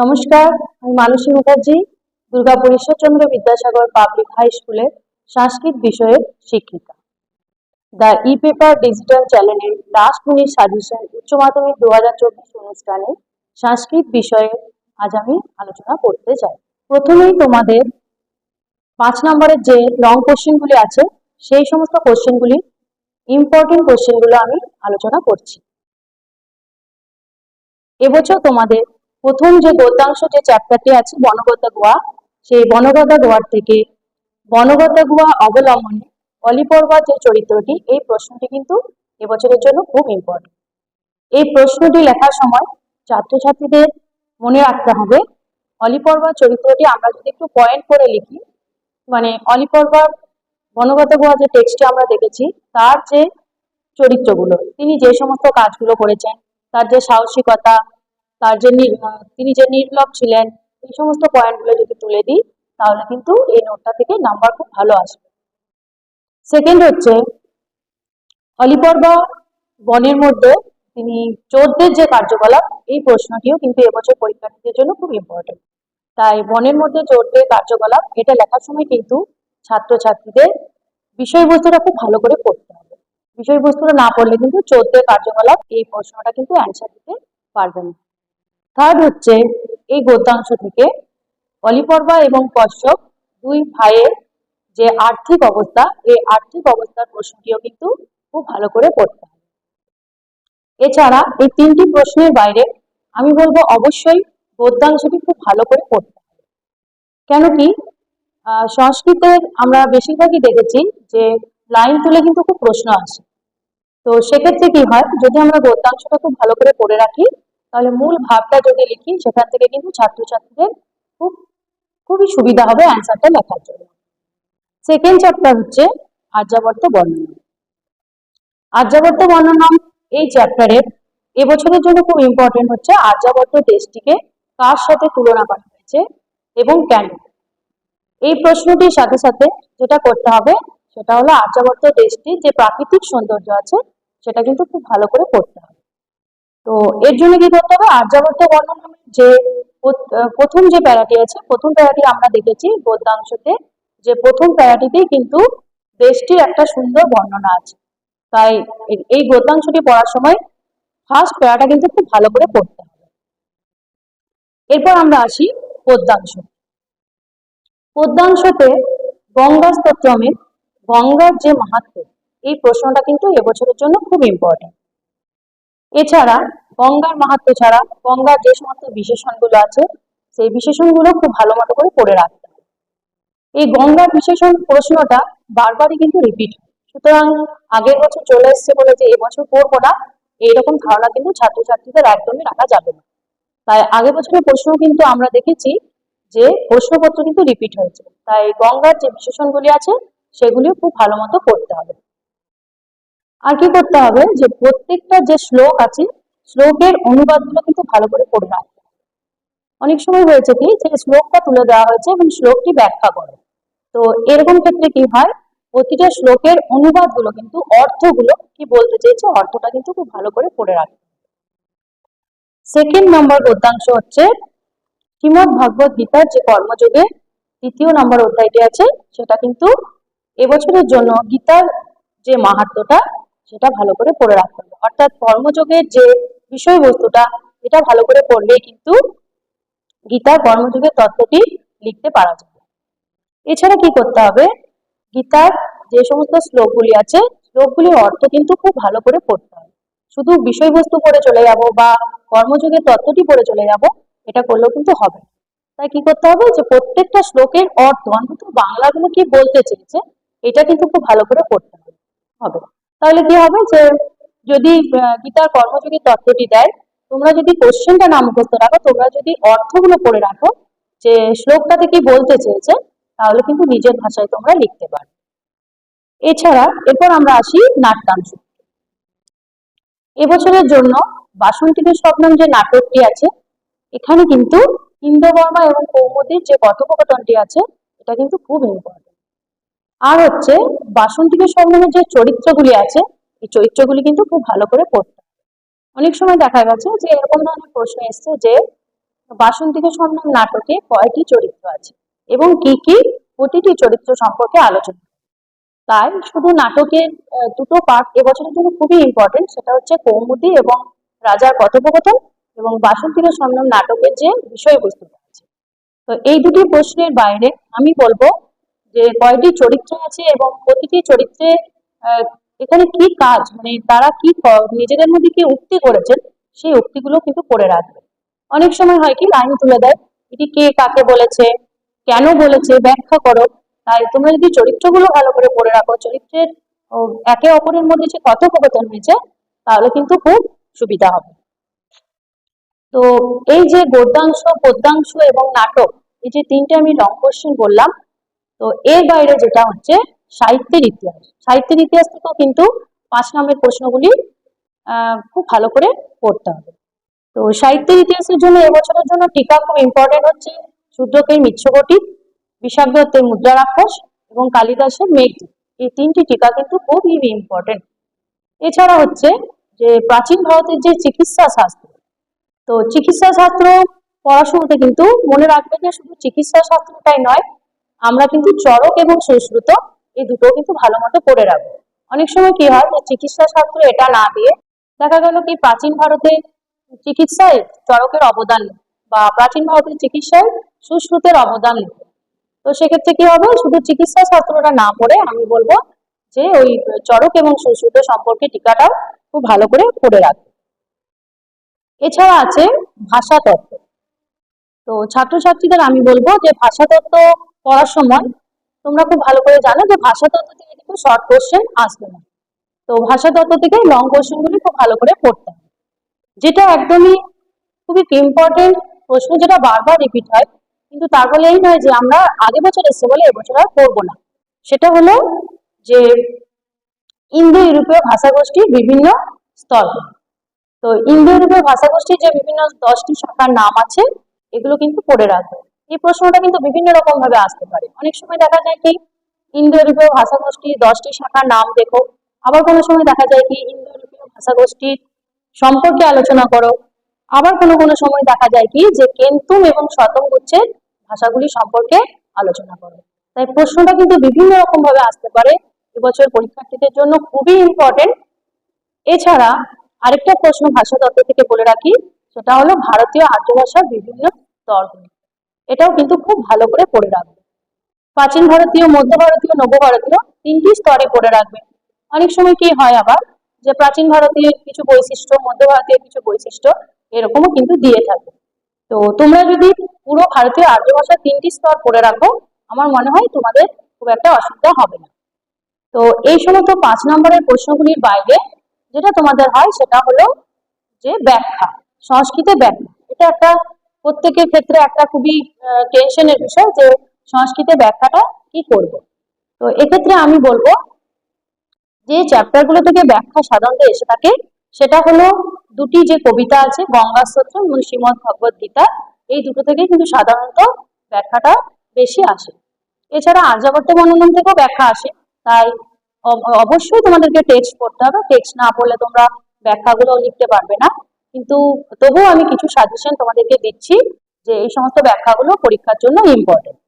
নমস্কার, আমি Manasi Mukherjee Durgapur Ishwarchandra Vidyasagar public high স্কুলের সংস্কৃত বিষয়ের শিক্ষিকা। দ্য ই পেপার ডিজিটাল চ্যানেলের last minute suggestion Uchcha Madhyamik দু হাজার চব্বিশ অনুষ্ঠানে সংস্কৃত বিষয়ে আজ আমি আলোচনা করতে চাই। প্রথমেই তোমাদের পাঁচ নম্বরের যে লং কোশ্চেনগুলি আছে, সেই সমস্ত কোশ্চেনগুলি ইম্পর্টেন্ট কোশ্চেনগুলো আমি আলোচনা করছি। এবছর তোমাদের প্রথম যে গদ্যাংশ যে চ্যাপ্টারটি আছে, বনগতা গোয়া, সেই বনগতা গোয়ার থেকে বনগতা গোয়া অবলম্বনে অলিপর্বা যে চরিত্রটি, এই প্রশ্নটি কিন্তু এবছরের জন্য খুব ইম্পর্টেন্ট এই প্রশ্নটি লেখার সময় ছাত্রছাত্রীদের মনে রাখতে হবে অলিপর্বা চরিত্রটি আমরা যদি একটু পয়েন্ট করে লিখি মানে অলিপর্বার বনগত গোয়া যে টেক্সটটি আমরা দেখেছি, তার যে চরিত্রগুলো, তিনি যে সমস্ত কাজগুলো করেছেন, তার যে সাহসিকতা তার যে তিনি যে নির্লভ ছিলেন, এই সমস্ত পয়েন্টগুলো যদি তুলে দিই, তাহলে কিন্তু এই নোটটা থেকে নাম্বার খুব ভালো আসবে। সেকেন্ড হচ্ছে, অলিপর্বা বনের মধ্যে তিনি চোরদের যে কার্যকলাপ, এই প্রশ্নটিও কিন্তু এবছর পরীক্ষার্থীদের জন্য খুব ইম্পর্টেন্ট তাই বনের মধ্যে চোরদের কার্যকলাপ, এটা লেখার সময় কিন্তু ছাত্রছাত্রীদের বিষয়বস্তুটা খুব ভালো করে পড়তে হবে। বিষয়বস্তুটা না পড়লে কিন্তু চোরদের কার্যকলাপ, এই প্রশ্নটা কিন্তু অ্যান্সার দিতে পারবে না। থার্ড হচ্ছে এই গদ্যাংশ থেকে অলিপর্বা এবং কশ্যপ দুই ভাইয়ের যে আর্থিক অবস্থা, এই আর্থিক অবস্থার প্রশ্নটিও কিন্তু খুব ভালো করে পড়তে হবে। এছাড়া এই তিনটি প্রশ্নের বাইরে আমি বলব অবশ্যই গদ্যাংশটি খুব ভালো করে পড়তে হবে। কেন কি সংস্কৃতের আমরা বেশিরভাগই দেখেছি যে লাইন তুলে কিন্তু খুব প্রশ্ন আসে। তো সেক্ষেত্রে কি হয়, যদি আমরা গদ্যাংশটা খুব ভালো করে পড়ে রাখি তাহলে মূল ভাবটা যদি লিখি, সেখান থেকে কিন্তু ছাত্রছাত্রীদের খুব, খুবই সুবিধা হবে অ্যান্সারটা লেখার জন্য। সেকেন্ড চ্যাপ্টার হচ্ছে আর্যাবর্ত বর্ণনা। আর্যাবর্ত বর্ণনা এই চ্যাপ্টারের এবছরের জন্য খুব ইম্পর্টেন্ট হচ্ছে আর্যাবর্ত দেশটিকে কার সাথে তুলনা করা হয়েছে এবং কেন? এই প্রশ্নটির সাথে সাথে যেটা করতে হবে, সেটা হলো আর্যাবর্ত দেশটির যে প্রাকৃতিক সৌন্দর্য আছে, সেটা কিন্তু খুব ভালো করে পড়তে হবে। তো এর জন্য কি করতে হবে? আর্যাবর্ত বর্ণনা যে প্রথম যে প্যারাটি আছে, প্রথম প্যারাটি আমরা দেখেছি গদ্যাংশতে যে প্রথম প্যারাটিতেই কিন্তু দেশটির একটা সুন্দর বর্ণনা আছে। তাই এই- গদ্যাংশটি পড়ার সময় ফার্স্ট প্যারাটা কিন্তু খুব ভালো করে পড়তে হবে। এরপর আমরা আসি পদ্যাংশ পদ্যাংশতে গঙ্গা স্তোত্রমে গঙ্গার যে মাহাত্ম্য, এই প্রশ্নটা কিন্তু এবছরের জন্য খুব ইম্পর্টেন্ট এছাড়া গঙ্গার মাহাত্ম্য ছাড়া গঙ্গার যে সমস্ত বিশেষণগুলো আছে, সেই বিশেষণগুলো খুব ভালো মতো করে পড়ে রাখতে হবে। এই গঙ্গার বিশেষণ প্রশ্নটা বারবারই কিন্তু রিপিট সুতরাং আগের বছর চলে এসছে বলে যে এবছর পড়ব না, এইরকম ধারণা কিন্তু ছাত্রছাত্রীদের একদমই রাখা যাবে না। তাই আগের বছরের প্রশ্ন কিন্তু আমরা দেখেছি যে প্রশ্নপত্র কিন্তু রিপিট হয়েছে। তাই গঙ্গার যে বিশেষণগুলি আছে, সেগুলিও খুব ভালো মতো পড়তে হবে। আর কি করতে হবে? যে প্রত্যেকটা যে শ্লোক আছে, শ্লোকের অনুবাদগুলো কিন্তু ভালো করে পড়ে রাখতে অনেক সময় হয়েছে কি, যে শ্লোকটা তুলে দেওয়া হয়েছে এবং শ্লোকটি ব্যাখ্যা করে। তো এরকম ক্ষেত্রে কি হয়, প্রতিটা শ্লোকের অনুবাদগুলো কিন্তু অর্থগুলো কি বলতে চেয়েছে অর্থটা কিন্তু খুব ভালো করে পড়ে হবে। সেকেন্ড নম্বর গদ্যাংশ হচ্ছে, শ্রীমদ ভগবত গীতার যে কর্মযোগে তৃতীয় নম্বর অধ্যায়টি আছে, সেটা কিন্তু এবছরের জন্য গীতার যে মাহাত্ম্যটা সেটা ভালো করে পড়ে রাখতে হবে। অর্থাৎ কর্মযোগের যে বিষয়বস্তুটা, এটা ভালো করে পড়লে কিন্তু গীতার কর্মযোগের তত্ত্বটি লিখতে পারা যাবে এছাড়া কি করতে হবে? গীতার যে সমস্ত শ্লোকগুলি আছে, শ্লোকগুলির অর্থ কিন্তু খুব ভালো করে পড়তে হবে। শুধু বিষয়বস্তু পড়ে চলে যাব বা কর্মযোগের তত্ত্বটি পড়ে চলে যাব, এটা করলেও কিন্তু হবে। তাই কি করতে হবে? যে প্রত্যেকটা শ্লোকের অর্থ, অন্তত বাংলাগুলো কি বলতে চেয়েছে, এটা কিন্তু খুব ভালো করে পড়তে হবে। তাহলে কি হবে যে যদি গীতার কর্মযোগী তত্ত্বটি দেয়, তোমরা যদি কোশ্চেনটা না মুখস্থ রাখো, তোমরা যদি অর্থগুলো পড়ে রাখো, যে শ্লোকটাতে কি বলতে চেয়েছে, তাহলে কিন্তু নিজের ভাষায় তোমরা লিখতে পারো। এছাড়া এরপর আমরা আসি নাট্যাংশ এবছরের জন্য বাসন্তীদের স্বপ্নম যে নাটকটি আছে, এখানে কিন্তু ইন্দ্রবর্মা এবং কৌমুদীর যে কথোপকথনটি আছে, এটা কিন্তু খুব ইম্পর্টেন্ট আর হচ্ছে বাসন্তীকে স্বপ্নমের যে চরিত্রগুলি আছে, এই চরিত্রগুলি কিন্তু খুব ভালো করে পড়তে অনেক সময় দেখা গেছে যে এরকম ধরনের প্রশ্ন এসছে যে বাসন্তীকে সন্ধান নাটকে কয়টি চরিত্র আছে এবং কি কি প্রতিটি চরিত্র সম্পর্কে আলোচনা তাই শুধু নাটকের দুটো পার্ট এবছরের জন্য খুবই ইম্পর্টেন্ট সেটা হচ্ছে কৌমুদি এবং রাজার কথোপকথন এবং বাসন্তীকে সন্ধান নাটকের যে বিষয়বস্তুটা আছে। তো এই দুটি প্রশ্নের বাইরে আমি বলব যে কয়টি চরিত্র আছে এবং প্রতিটি চরিত্রে এখানে কি কাজ? মানে তারা কি নিজেদের মধ্যে কি উক্তি করেছেন, সেই উক্তিগুলো কিন্তু করে রাখবে। অনেক সময় হয় কি, লাইন তুলে দেয়, এটি কে কাকে বলেছে, কেন বলেছে, ব্যাখ্যা করো। তাই তোমরা যদি চরিত্রগুলো ভালো করে পড়ে রাখো, চরিত্রের একে অপরের মধ্যে যে কথোপকথন হয়েছে, তাহলে কিন্তু খুব সুবিধা হবে। তো এই যে গদ্যাংশ, পদ্যাংশ এবং নাটক, এই যে তিনটে আমি লং কোশ্চেন বললাম তো এর বাইরে যেটা হচ্ছে সাহিত্যের ইতিহাস। সাহিত্যের ইতিহাস থেকেও কিন্তু পাঁচ নম্বরের প্রশ্নগুলি খুব ভালো করে পড়তে হবে। তো সাহিত্যের ইতিহাসের জন্য এবছরের জন্য টিকা খুব ইম্পর্টেন্ট হচ্ছে শুদ্ধকের মিচ্ছকটি বিশাখ দত্তের মুদ্রা রাক্ষস এবং কালিদাসের মেঘদূত এই তিনটি টিকা কিন্তু খুবই ইম্পর্টেন্ট এছাড়া হচ্ছে যে প্রাচীন ভারতের যে চিকিৎসা শাস্ত্র, তো চিকিৎসা শাস্ত্র পড়াশোনাতে কিন্তু মনে রাখবে যে শুধু চিকিৎসা শাস্ত্রটাই নয় আমরা কিন্তু চরক এবং সুশ্রুত এই দুটো কিন্তু ভালো মতো করে রাখব। অনেক সময় কি হয় যে চিকিৎসা শাস্ত্র এটা না দিয়ে দেখা গেল কি প্রাচীন ভারতে চিকিৎসায় চরকের অবদান বা প্রাচীন ভারতের চিকিৎসায় সুশ্রুতের অবদান তো সেক্ষেত্রে কি হবে? শুধু চিকিৎসা শাস্ত্রটা না পড়ে আমি বলব যে ওই চরক এবং সুশ্রুত সম্পর্কে টিকাটা খুব ভালো করে পড়ে রাখবে। এছাড়া আছে ভাষাতত্ত্ব। তো ছাত্রছাত্রীদের আমি বলব যে ভাষাতত্ত্ব পড়ার সময় তোমরা খুব ভালো করে জানো যে ভাষাতত্ত্ব থেকে কিন্তু শর্ট কোশ্চেন আসবে না। তো ভাষাতত্ত্ব থেকে লং কোশ্চেন গুলি খুব ভালো করে পড়তে হবে। যেটা একদমই খুবই ইম্পর্টেন্ট প্রশ্ন যেটা বারবার রিপিট হয়, কিন্তু তার বলে এই নয় যে আমরা আগের বছর এসছে বলে এবছর আর পড়ব না। সেটা হলো যে ইন্দো ইউরোপীয় ভাষাগোষ্ঠীর বিভিন্ন স্তর তো ইন্দো ইউরোপীয় ভাষাগোষ্ঠীর যে বিভিন্ন দশটি শাখার নাম আছে, এগুলো কিন্তু পড়ে রাখবে। এই প্রশ্নটা কিন্তু বিভিন্ন রকম ভাবে আসতে পারে। অনেক সময় দেখা যায় কি ইন্দো ইউরোপীয় ভাষাগোষ্ঠীর দশটি শাখার নাম দেখো, আবার কোনো সময় দেখা যায় কি ইন্দো ইউরোপীয় ভাষাগোষ্ঠীর সম্পর্কে আলোচনা করো, আবার কোনো কোনো সময় দেখা যায় কি, যে কেন্তুম এবং শতম গুচ্ছের ভাষাগুলি সম্পর্কে আলোচনা করো। তাই প্রশ্নটা কিন্তু বিভিন্ন রকম ভাবে আসতে পারে। এবছর পরীক্ষার্থীদের জন্য খুবই ইম্পর্টেন্ট এছাড়া আরেকটা প্রশ্ন ভাষাতত্ত্ব থেকে বলে রাখি, সেটা হলো ভারতীয় আর্য ভাষার বিভিন্ন স্তরগুলি এটাও কিন্তু খুব ভালো করে পড়ে রাখবে। প্রাচীন ভারতীয়, মধ্য ভারতীয়, নব ভারতীয় তিনটি স্তরে পড়ে রাখবে। অনেক সময় কি হয় আবার যে প্রাচীন ভারতীয় কিছু বৈশিষ্ট্য, মধ্য ভারতীয় কিছু বৈশিষ্ট্য এরকমও কিন্তু দিয়ে থাকে। তো তোমরা যদি পুরো ভারতীয় আর্য ভাষার তিনটি স্তর পড়ে রাখো, আমার মনে হয় তোমাদের খুব একটা অসুবিধা হবে না। তো এই সমস্ত পাঁচ নম্বরের প্রশ্নগুলির বাইরে যেটা তোমাদের হয় সেটা হলো যে ব্যাখ্যা, সংস্কৃতে ব্যাখ্যা। এটা একটা প্রত্যেকের ক্ষেত্রে একটা খুবই টেনশনের বিষয় যে সংস্কৃতে ব্যাখ্যাটা কি করব। তো এক্ষেত্রে আমি বলব যে চ্যাপ্টারগুলো থেকে ব্যাখ্যা সাধারণত এসে থাকে, সেটা হলো দুটি যে কবিতা আছে, গঙ্গা স্তোত্র এবং শ্রীমদ ভগবত গীতা, এই দুটো থেকে কিন্তু সাধারণত ব্যাখ্যাটা বেশি আসে। এছাড়া আর্যাবর্ত মনোনয়ন থেকেও ব্যাখ্যা আসে, তাই অব- অবশ্যই তোমাদেরকে টেক্সট পড়তে হবে। টেক্সট না পড়লে তোমরা ব্যাখ্যাগুলো লিখতে পারবে না। কিন্তু তবুও আমি কিছু সাজেশন তোমাদেরকে দিচ্ছি যে এই সমস্ত ব্যাখ্যাগুলো পরীক্ষার জন্য ইম্পর্টেন্ট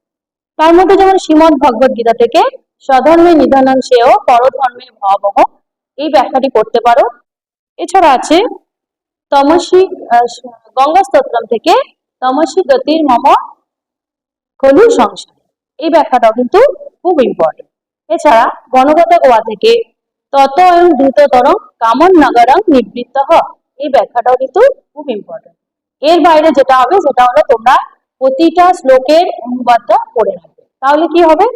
তার মধ্যে যেমন শ্রীমদ ভগবত গীতা থেকে স্বধর্মে নিধনন সেও পরধর্মে ভবহ এই ব্যাখ্যাটি করতে পারো। এছাড়া আছে তমসী আহ, গঙ্গা স্তোত্রম থেকে তমসী গতির মম খলু সংসার। এই ব্যাখ্যাটাও কিন্তু খুব ইম্পর্টেন্ট এছাড়া গণগত গোয়া থেকে তত দ্রুততরং কামন নগরং নিবৃত্ত হ এই ব্যাখ্যাটাও কিন্তু খুব ইম্পর্টেন্ট এর বাইরে যেটা হবে সেটা হলো তোমরা প্রতিটা শ্লোকের অনুবাদটা পড়ে রাখবে। তাহলে কি হবে?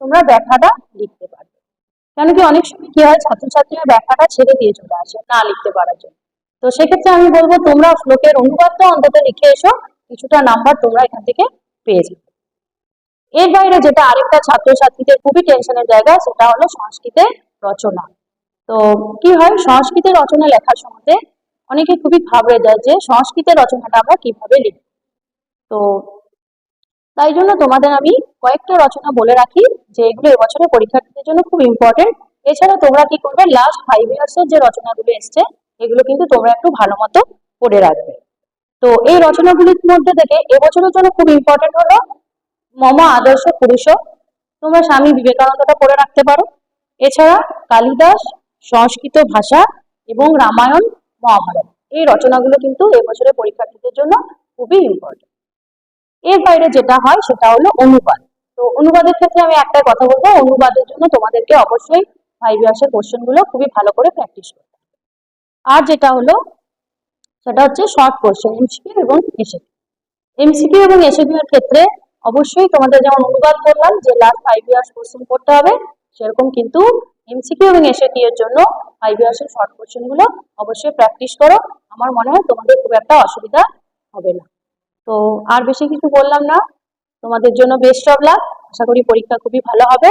তোমরা ব্যাখ্যাটা লিখতে পারবে। কেন কি অনেক সময় কি হয়, ছাত্রছাত্রীরা ব্যাখ্যাটা ছেড়ে দিয়ে চলে আসে না লিখতে পারার জন্য। তো সেক্ষেত্রে আমি বলব, তোমরা শ্লোকের অনুবাদটা অন্তত লিখে এসো, কিছুটা নাম্বার তোমরা এখান থেকে পেয়ে যাবে। এর বাইরে যেটা আরেকটা ছাত্রছাত্রীদের খুবই টেনশনের জায়গা, সেটা হলো সংস্কৃতের রচনা। তো কি হয়? সংস্কৃতের রচনা লেখার সময় অনেকে খুবই ঘাবড়ে যায় যে সংস্কৃতের রচনাটা আমরা কীভাবে লিখব। তো তাই জন্য তোমাদের আমি কয়েকটা রচনা বলে রাখি, যে এগুলো এবছরের পরীক্ষার্থীদের জন্য খুব ইম্পর্টেন্ট এছাড়া তোমরা কি করবে লাস্ট ফাইভ ইয়ার্স এর যে রচনাগুলো এসছে, এগুলো কিন্তু তোমরা একটু ভালো মতো পড়ে রাখবে। তো এই রচনাগুলির মধ্যে থেকে এবছরের জন্য খুব ইম্পর্টেন্ট হলো মম আদর্শ পুরুষ। তোমরা স্বামী বিবেকানন্দটা পড়ে রাখতে পারো। এছাড়া কালিদাস সংস্কৃত ভাষা এবং রামায়ণ মহাভারত। এই রচনাগুলো কিন্তু এবছরের পরীক্ষার্থীদের জন্য খুবই ইম্পর্টেন্ট এর বাইরে যেটা হয়, সেটা হলো অনুবাদ। তো অনুবাদের ক্ষেত্রে আমি একটাই কথা বলব, অনুবাদের জন্য তোমাদেরকে অবশ্যই ফাইভ ইয়ার্সের কোশ্চেনগুলো খুবই ভালো করে প্র্যাকটিস করতে আর যেটা হলো, সেটা হচ্ছে শর্ট কোশ্চেন এমসিকিউ এবং এসএকিউ এমসিকিউ এবং এসএকিউ এর ক্ষেত্রে অবশ্যই তোমাদের যেমন অনুবাদ করলাম, যে লাস্ট ফাইভ ইয়ার্স কোশ্চেন করতে হবে সেরকম কিন্তু এমসিকিউ এবং এসএকিউ এর জন্য ইয়ার্সের শর্ট কোশ্চেনগুলো অবশ্যই প্র্যাকটিস করো। আমার মনে হয় তোমাদের খুব একটা অসুবিধা হবে না। তো আর বেশি কিছু বললাম না। তোমাদের জন্য বেস্ট অব লাক আশা করি পরীক্ষা খুবই ভালো হবে।